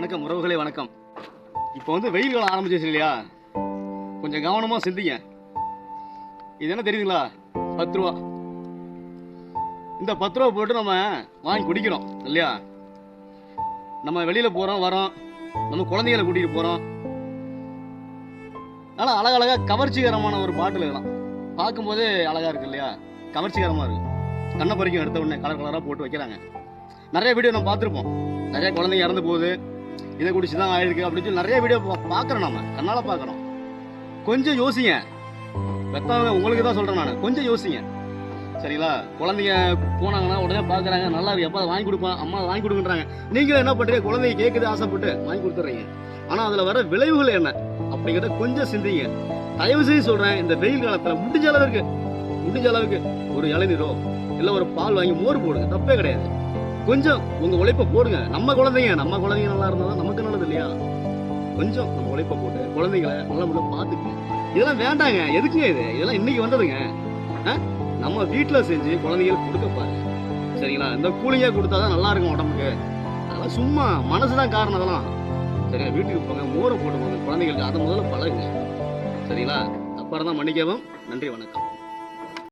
வணக்கம் உறவுகளே வணக்கம். இப்போ வந்து வெயில் காலம் ஆரம்பிச்சிச்சு இல்லையா? கொஞ்சம் கவனமாக சிந்திங்க. இது என்ன தெரியுதுங்களா? பத்து ரூபா. இந்த பத்து ரூபா போட்டு நம்ம வாங்கி குடிக்கிறோம் இல்லையா? நம்ம வெளியில் போகிறோம் வரோம். நம்ம குழந்தைகளை கூட்டிகிட்டு போகிறோம் ஆனால் அழகழகாக கவர்ச்சிகரமான ஒரு பாட்டில் இதெல்லாம். பார்க்கும்போதே அழகாக இருக்கு இல்லையா? கவர்ச்சிகரமாக இருக்கு. கண்ணை பறிக்கும் எடுத்த உடனே கலர் கலராக போட்டு வைக்கிறாங்க. நிறைய வீடியோ நம்ம பார்த்துருப்போம். நிறைய குழந்தைங்க இறந்து போகுது. இதை குடிச்சு தான் ஆயிருக்கு அப்படின்னு சொல்லி நிறைய வீடியோ பார்க்குறோம் நம்ம. கண்ணால் பார்க்குறோம். கொஞ்சம் யோசிங்க. பெத்தவங்க உங்களுக்கு தான் சொல்கிறேன் நான். கொஞ்சம் யோசிங்க. சரிங்களா? குழந்தைங்க போனாங்கன்னா உடனே பார்க்குறாங்க நல்லா இருக்கு. எப்போ வாங்கி கொடுப்பேன் அம்மா வாங்கி கொடுக்குறாங்க நீங்களும் என்ன பண்ணுறீங்க குழந்தைங்க கேட்குது ஆசைப்பட்டு வாங்கி கொடுத்துட்றீங்க. ஆனால் அதில் வர விளைவுகள் என்ன? அப்படிங்கிறத கொஞ்சம் சிந்திங்க. தயவு செய்து சொல்கிறேன் இந்த வெயில் காலத்தில் முடிஞ்ச அளவுக்கு முடிஞ்ச அளவுக்கு ஒரு இளநீரோ இல்லை ஒரு பால் வாங்கி மோர் போடுங்க. தப்பே கிடையாது. கொஞ்சம் உங்க உழைப்ப போடுங்க. நம்ம குழந்தைங்க நம்ம குழந்தைங்க நல்லா இருந்தா தான் நமக்கு நல்லது இல்லையா? கொஞ்சம் நம்ம உழைப்ப போட்டு குழந்தைங்களை நல்ல முறையில் பார்த்துக்குங்க. இதெல்லாம் வேண்டாங்க. எதுக்குங்க இது? இதெல்லாம் இன்னைக்கு வந்ததுங்க. நம்ம வீட்டில் செஞ்சு குழந்தைங்களுக்கு கொடுக்க பாரு சரிங்களா? இந்த கூலிங்காக கொடுத்தா தான் நல்லா இருக்கும் உடம்புக்கு. அதெல்லாம் சும்மா மனசு தான் காரணம் அதெல்லாம். சரியா வீட்டுக்கு போங்க. மோரை போட்டு போங்க குழந்தைங்களுக்கு அதை முதல்ல பழகுங்க. சரிங்களா? தப்பாக இருந்தால் மன்னிக்கவும். நன்றி வணக்கம்.